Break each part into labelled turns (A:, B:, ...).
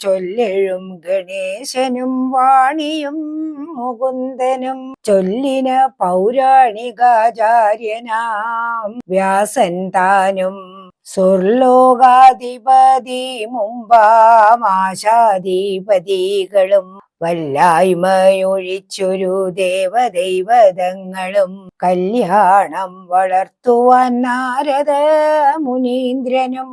A: ചൊല്ലെഴും ഗണേശനും വാണിയും മുകുന്ദനും ചൊല്ലിന പൗരാണികാചാര്യനാം. വ്യാസൻ താനും സ്വർലോകാധിപതി മുമ്പാമാശാധിപതികളും വല്ലായ്മയൊഴിച്ചൊരു ദേവദൈവതങ്ങളും കല്യാണം വളർത്തുവാൻ നാരദ മുനീന്ദ്രനും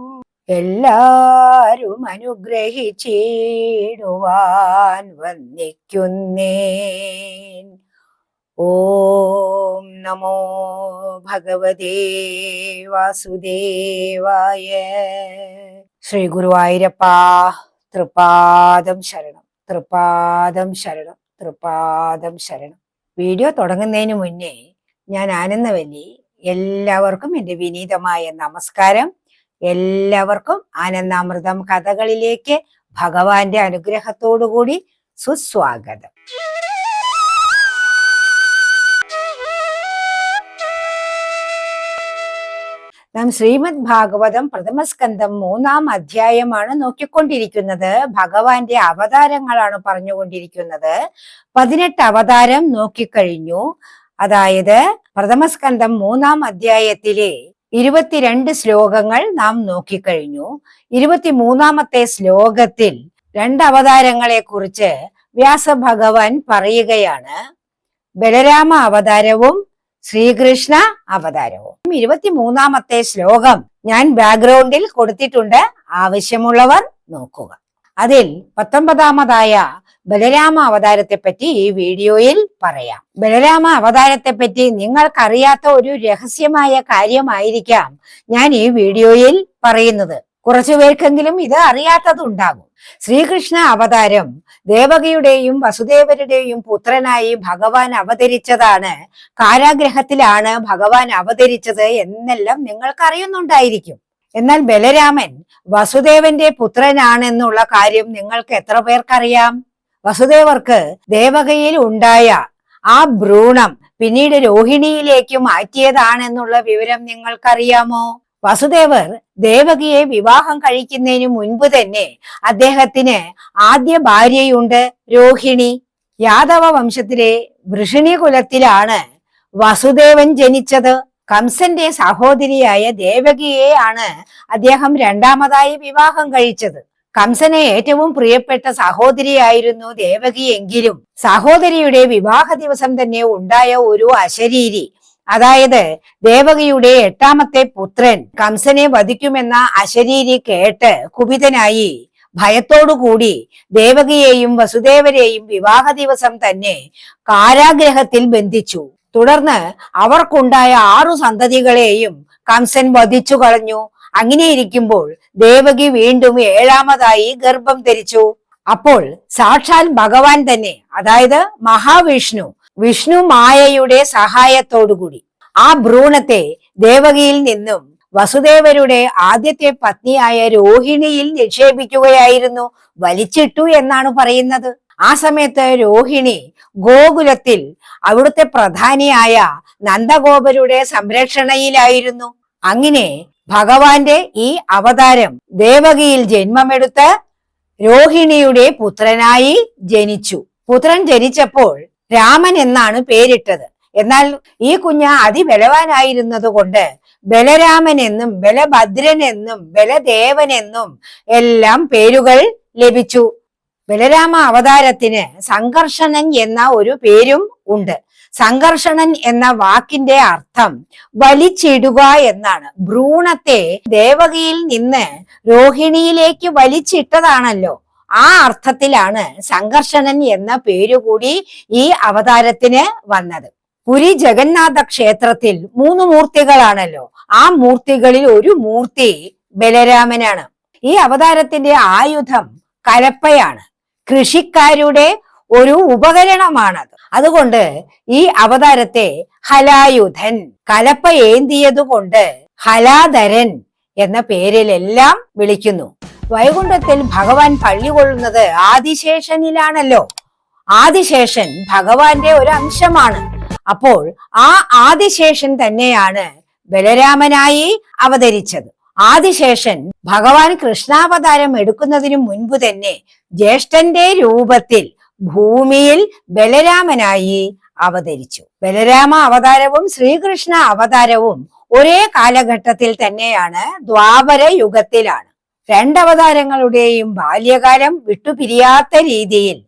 A: എല്ലാരും അനുഗ്രഹിച്ചിടുവാൻ വന്നിക്കുന്നേൻ ഓം നമോ ഭഗവതേ വാസുദേവായ. ശ്രീ ഗുരുവായൂരപ്പ തൃപാദം ശരണം തൃപാദം ശരണം തൃപാദം ശരണം. വീഡിയോ തുടങ്ങുന്നതിന് മുന്നേ ഞാൻ ആനന്ദവല്ലി. എല്ലാവർക്കും എന്റെ വിനീതമായ നമസ്കാരം. എല്ലാവർക്കും ആനന്ദാമൃതം കഥകളിലേക്ക് ഭഗവാന്റെ അനുഗ്രഹത്തോടുകൂടി സുസ്വാഗതം. നാം ശ്രീമദ് ഭാഗവതം പ്രഥമസ്കന്ധം മൂന്നാം അധ്യായമാണ് നോക്കിക്കൊണ്ടിരിക്കുന്നത്. ഭഗവാന്റെ അവതാരങ്ങളാണ് പറഞ്ഞുകൊണ്ടിരിക്കുന്നത്. പതിനെട്ട് അവതാരം നോക്കിക്കഴിഞ്ഞു. അതായത് പ്രഥമസ്കന്ധം മൂന്നാം അധ്യായത്തിലെ ഇരുപത്തിരണ്ട് ശ്ലോകങ്ങൾ നാം നോക്കിക്കഴിഞ്ഞു. ഇരുപത്തിമൂന്നാമത്തെ ശ്ലോകത്തിൽ രണ്ട് അവതാരങ്ങളെ കുറിച്ച് വ്യാസഭഗവാൻ പറയുകയാണ്. ബലരാമ അവതാരവും ശ്രീകൃഷ്ണ അവതാരവും. ഇരുപത്തിമൂന്നാമത്തെ ശ്ലോകം ഞാൻ ബാക്ക്ഗ്രൗണ്ടിൽ കൊടുത്തിട്ടുണ്ട്. ആവശ്യമുള്ളവർ നോക്കുക. അതിൽ പത്തൊമ്പതാമതായ ബലരാമ അവതാരത്തെ പറ്റി ഈ വീഡിയോയിൽ പറയാം. ബലരാമ അവതാരത്തെ പറ്റി നിങ്ങൾക്കറിയാത്ത ഒരു രഹസ്യമായ കാര്യമായിരിക്കാം ഞാൻ ഈ വീഡിയോയിൽ പറയുന്നത്. കുറച്ചു പേർക്കെങ്കിലും ഇത് അറിയാത്തതുണ്ടാകും. ശ്രീകൃഷ്ണ അവതാരം ദേവകിയുടെയും വസുദേവരുടെയും പുത്രനായി ഭഗവാൻ അവതരിച്ചതാണ്. കാരാഗ്രഹത്തിലാണ് ഭഗവാൻ അവതരിച്ചത് എന്നെല്ലാം നിങ്ങൾക്കറിയുന്നുണ്ടായിരിക്കും. എന്നാൽ ബലരാമൻ വസുദേവന്റെ പുത്രനാണെന്നുള്ള കാര്യം നിങ്ങൾക്ക് എത്ര പേർക്കറിയാം? വസുദേവർക്ക് ദേവകയിൽ ഉണ്ടായ ആ ഭ്രൂണം പിന്നീട് രോഹിണിയിലേക്ക് മാറ്റിയതാണെന്നുള്ള വിവരം നിങ്ങൾക്കറിയാമോ? വസുദേവർ ദേവകിയെ വിവാഹം കഴിക്കുന്നതിന് മുൻപ് തന്നെ അദ്ദേഹത്തിന് ആദ്യ ഭാര്യയുണ്ട് രോഹിണി. യാദവ വംശത്തിലെ വൃഷിണി കുലത്തിലാണ് വസുദേവൻ ജനിച്ചത്. കംസന്റെ സഹോദരിയായ ദേവകിയെയാണ് അദ്ദേഹം രണ്ടാമതായി വിവാഹം കഴിച്ചത്. കംസനെ ഏറ്റവും പ്രിയപ്പെട്ട സഹോദരിയായിരുന്നു ദേവകിയെങ്കിലും സഹോദരിയുടെ വിവാഹ ദിവസം തന്നെ ഉണ്ടായ ഒരു അശരീരി. അതായത് ദേവകിയുടെ എട്ടാമത്തെ പുത്രൻ കംസനെ വധിക്കുമെന്ന അശരീരി കേട്ട് കുപിതനായി ഭയത്തോടുകൂടി ദേവകിയെയും വസുദേവരെയും വിവാഹ ദിവസം തന്നെ കാരാഗ്രഹത്തിൽ ബന്ധിച്ചു. തുടർന്ന് അവർക്കുണ്ടായ ആറു സന്തതികളെയും കംസൻ വധിച്ചു കളഞ്ഞു. അങ്ങനെയിരിക്കുമ്പോൾ ദേവകി വീണ്ടും ഏഴാമതായി ഗർഭം ധരിച്ചു. അപ്പോൾ സാക്ഷാൽ ഭഗവാൻ തന്നെ അതായത് മഹാവിഷ്ണു വിഷ്ണു മായയുടെ സഹായത്തോടുകൂടി ആ ഭ്രൂണത്തെ ദേവകിയിൽ നിന്നും വസുദേവരുടെ ആദ്യത്തെ പത്നിയായ രോഹിണിയിൽ നിക്ഷേപിക്കുകയായിരുന്നു. വലിച്ചിട്ടു എന്നാണ് പറയുന്നത്. ആ സമയത്ത് രോഹിണി ഗോകുലത്തിൽ അവിടുത്തെ പ്രധാനിയായ നന്ദഗോപരുടെ സംരക്ഷണയിലായിരുന്നു. അങ്ങനെ ഭഗവാന്റെ ഈ അവതാരം ദേവകിയിൽ ജന്മമെടുത്ത് രോഹിണിയുടെ പുത്രനായി ജനിച്ചു. പുത്രൻ ജനിച്ചപ്പോൾ രാമൻ എന്നാണ് പേരിട്ടത്. എന്നാൽ ഈ കുഞ്ഞ് അതിബലവാനായിരുന്നത് കൊണ്ട് ബലരാമൻ എന്നും ബലഭദ്രൻ എന്നും ബലദേവൻ എന്നും എല്ലാം പേരുകൾ ലഭിച്ചു. ബലരാമ അവതാരത്തിന് സംഘർഷണൻ എന്ന ഒരു പേരും ഉണ്ട്. സംഘർഷണൻ എന്ന വാക്കിന്റെ അർത്ഥം വലിച്ചിടുക എന്നാണ്. ഭ്രൂണത്തെ ദേവകിയിൽ നിന്ന് രോഹിണിയിലേക്ക് വലിച്ചിട്ടതാണല്ലോ. ആ അർത്ഥത്തിലാണ് സംഘർഷണൻ എന്ന പേരുകൂടി ഈ അവതാരത്തിന് വന്നത്. പുരി ജഗന്നാഥ ക്ഷേത്രത്തിൽ മൂന്ന് മൂർത്തികളാണല്ലോ. ആ മൂർത്തികളിൽ ഒരു മൂർത്തി ബലരാമനാണ്. ഈ അവതാരത്തിന്റെ ആയുധം കലപ്പയാണ് കൃഷിക്കാരുടെ ഒരു ഉപകരണമാണത്. അതുകൊണ്ട് ഈ അവതാരത്തെ ഹലായുധൻ കലപ്പ ഏന്തിയതുകൊണ്ട് ഹലാധരൻ എന്ന പേരിലെല്ലാം വിളിക്കുന്നു. വൈകുണ്ഠത്തിൽ ഭഗവാൻ പള്ളി കൊള്ളുന്നത് ആദിശേഷനിലാണല്ലോ. ആദിശേഷൻ ഭഗവാന്റെ ഒരു അംശമാണ് അപ്പോൾ ആ ആദിശേഷൻ തന്നെയാണ് ബലരാമനായി അവതരിച്ചത്. ആദിശേഷൻ ഭഗവാൻ കൃഷ്ണാവതാരം എടുക്കുന്നതിനു മുൻപ് തന്നെ ജ്യേഷ്ഠന്റെ രൂപത്തിൽ ഭൂമിയിൽ ബലരാമനായി അവതരിച്ചു. ബലരാമ അവതാരവും ശ്രീകൃഷ്ണ അവതാരവും ഒരേ കാലഘട്ടത്തിൽ തന്നെയാണ് ദ്വാപര യുഗത്തിലാണ്. രണ്ടവതാരങ്ങളുടെയും ബാല്യകാലം വിട്ടുപിരിയാത്ത രീതിയിൽ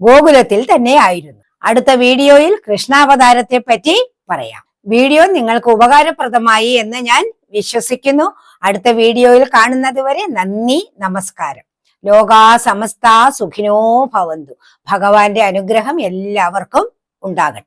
A: ഗോകുലത്തിൽ തന്നെയായിരുന്നു അടുത്ത വീഡിയോയിൽ കൃഷ്ണാവതാരത്തെ പറ്റി പറയാം. വീഡിയോ നിങ്ങൾക്ക് ഉപകാരപ്രദമായി എന്ന് ഞാൻ വിശ്വസിക്കുന്നു. അടുത്ത വീഡിയോയിൽ കാണുന്നതുവരെ നന്ദി നമസ്കാരം. ലോകാ സമസ്ത സുഖിനോ ഭവന്തു. ഭഗവാന്റെ അനുഗ്രഹം എല്ലാവർക്കും ഉണ്ടാകട്ടെ.